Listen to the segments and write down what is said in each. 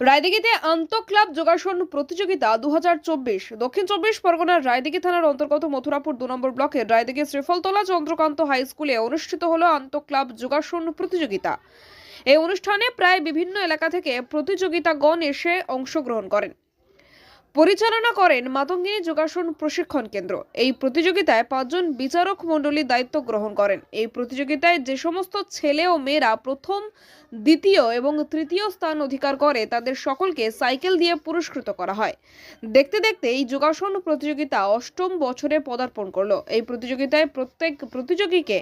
রায়দিঘিতে আন্তঃক্লাব যোগাসন প্রতিযোগিতা দু হাজার চব্বিশ। দক্ষিণ চব্বিশ পরগনার রায়দিঘি থানার অন্তর্গত মথুরাপুর দু নম্বর ব্লকের রায়দিঘি শ্রীফলতলা চন্দ্রকান্ত হাই স্কুলে অনুষ্ঠিত হলো আন্তঃক্লাব যোগাসন প্রতিযোগিতা। এই অনুষ্ঠানে প্রায় বিভিন্ন এলাকা থেকে প্রতিযোগিতাগণ এসে অংশগ্রহণ করেন। পরিচালনা করেন মাতঙ্গিনী যোগাসন প্রশিক্ষণ কেন্দ্র। এই প্রতিযোগিতায় পাঁচজন বিচারক মণ্ডলী দায়িত্ব গ্রহণ করেন। এই প্রতিযোগিতায় যে সমস্ত ছেলে ও মেয়েরা প্রথম, দ্বিতীয় এবং তৃতীয় স্থান অধিকার করে, তাদের সকলকে সাইকেল দিয়ে পুরস্কৃত করা হয়। দেখতে দেখতে এই যোগাসন প্রতিযোগিতা অষ্টম বছরে পদার্পণ করল। এই প্রতিযোগিতায় প্রত্যেক প্রতিযোগীকে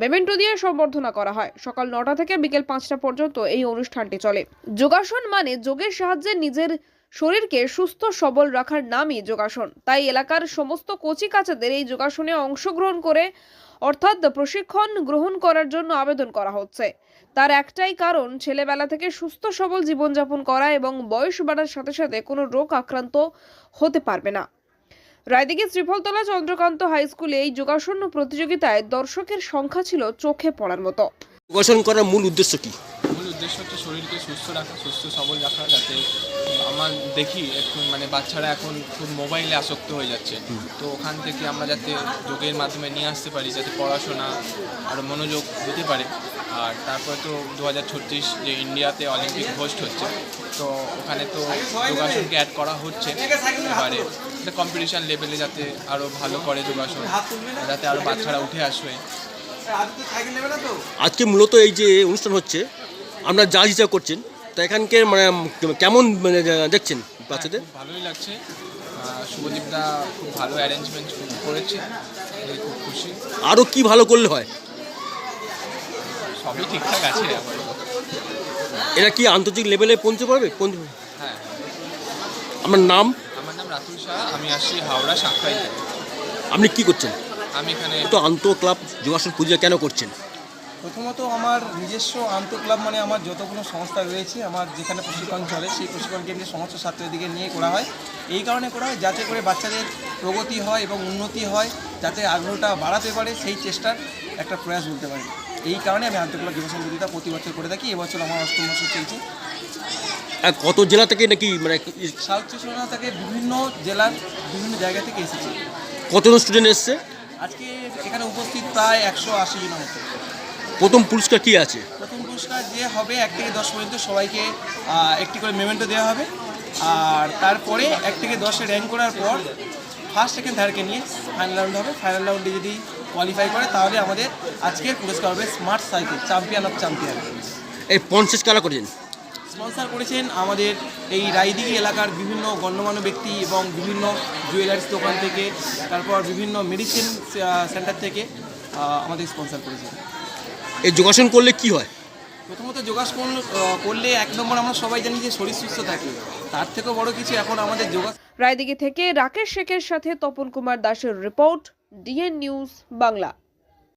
মেমেন্টো দিয়ে সম্বর্ধনা করা হয়। সকাল নটা থেকে বিকেল পাঁচটা পর্যন্ত এই অনুষ্ঠানটি চলে। যোগাসন মানে যোগের সাহায্যে নিজের শরীরকে সুস্থ সবল রাখার নামই যোগাসন। তাই এলাকার সমস্ত কচি কাচাদের এই যোগাসনে অংশগ্রহণ করে অর্থাৎ প্রশিক্ষণ গ্রহণ করার জন্য আবেদন করা হচ্ছে। তার একটাই কারণ, ছেলেবেলা থেকে সুস্থ সবল জীবনযাপন করা এবং বয়স বাড়ার সাথে সাথে কোনো রোগ আক্রান্ত হতে পারবে না। রায়দিঘি শ্রীফলতলা চন্দ্রকান্ত হাই স্কুলে এই যোগাসন প্রতিযোগিতায় দর্শকের সংখ্যা ছিল চোখে পড়ার মতো। যোগাসন করার মূল উদ্দেশ্য কি? উদ্দেশ্য হচ্ছে শরীরকে সুস্থ রাখা সুস্থ সবল রাখা যাতে আমার দেখি একটু মানে বাচ্চারা এখন খুব মোবাইলে আসক্ত হয়ে যাচ্ছে। তো ওখান থেকে আমরা যাতে যোগের মাধ্যমে নিয়ে আসতে পারি যাতে পড়াশোনা আরও মনোযোগ দিতে পারে। আর তারপরে তো দু হাজার ছত্রিশ যে ইন্ডিয়াতে অলিম্পিক হোস্ট হচ্ছে তো ওখানে তো যোগাসনকে অ্যাড করা হচ্ছে। এবারে কম্পিটিশান লেভেলে যাতে আরও ভালো করে যোগাসন যাতে আরও বাচ্চারা উঠে আসবে। আজকে মূলত এই যে অনুষ্ঠান হচ্ছে আপনারা যা হিসাব করছেন তো এখানকার মানে কেমন মানে দেখছেন বাচ্চাদের? ভালোই লাগছে। শুভদীপদা খুব ভালো অ্যারেঞ্জমেন্ট করেছে খুব খুশি। আরও কি ভালো করলে হয়? সবই ঠিকঠাক আছে এরা কি আন্তর্জাতিক লেভেলে পৌঁছতে পারবে পৌঁছ- হ্যাঁ। আপনার নাম? আমার নাম রাতুল শাহ আমি আসছি হাওড়া সাক্ষাই আপনি কি করছেন? আমি এখানে তো আন্ত ক্লাব যোগাসন পূজা কেন করছেন? প্রথমত আমার নিজস্ব আন্তঃক্লাব মানে আমার যতগুলো সংস্থা রয়েছে আমার যেখানে প্রশিক্ষণ চলে সেই প্রশিক্ষণ কেন্দ্রে সমস্ত ছাত্রীদেরকে নিয়ে করা হয়। এই কারণে করা হয় যাতে করে বাচ্চাদের প্রগতি হয় এবং উন্নতি হয় যাতে আগ্রহটা বাড়াতে পারে সেই চেষ্টার একটা প্রয়াস বলতে পারি। এই কারণে আমি আন্তঃক্লাব যুবসংঘ প্রতিযোগিতা প্রতি বছর করে থাকি এবছর আমার অষ্টম বছর চলছে। আর কত জেলা থেকে নাকি মানে সাউথ চব্বিশ থেকে বিভিন্ন জেলার বিভিন্ন জায়গা থেকে এসেছে। কতজন স্টুডেন্ট এসছে? আজকে এখানে উপস্থিত প্রায় একশো আশি জনের মতো প্রথম পুরস্কার কি আছে? প্রথম পুরস্কার যে হবে এক থেকে দশ পর্যন্ত সবাইকে একটি করে মেমেন্টো দেওয়া হবে। আর তারপরে এক থেকে দশে র্যাঙ্ক করার পর ফার্স্ট সেকেন্ড থার্ডকে নিয়ে ফাইনাল রাউন্ড হবে। ফাইনাল রাউন্ডে যদি কোয়ালিফাই করে তাহলে আমাদের আজকের পুরস্কার হবে smart cycle champion of champion এই পঞ্চাশ কারা করেছেন? স্পন্সর করেছেন আমাদের এই রায়দিঘি এলাকার বিভিন্ন গণ্যমান্য ব্যক্তি এবং বিভিন্ন জুয়েলার্স দোকান থেকে তারপর বিভিন্ন মেডিসিন সেন্টার থেকে আমাদের স্পন্সর করেছেন। এই যোগাসন করলে কি হয়? প্রথমত যোগাসন করলে এক নম্বর আমরা সবাই জানি যে শরীর সুস্থ থাকে। তার থেকেও বড় কিছু এখন আমাদের যোগা রায়দিঘি থেকে রাকেশ শেখের সাথে তপন কুমার দাসের রিপোর্ট ডিএন নিউজ বাংলা।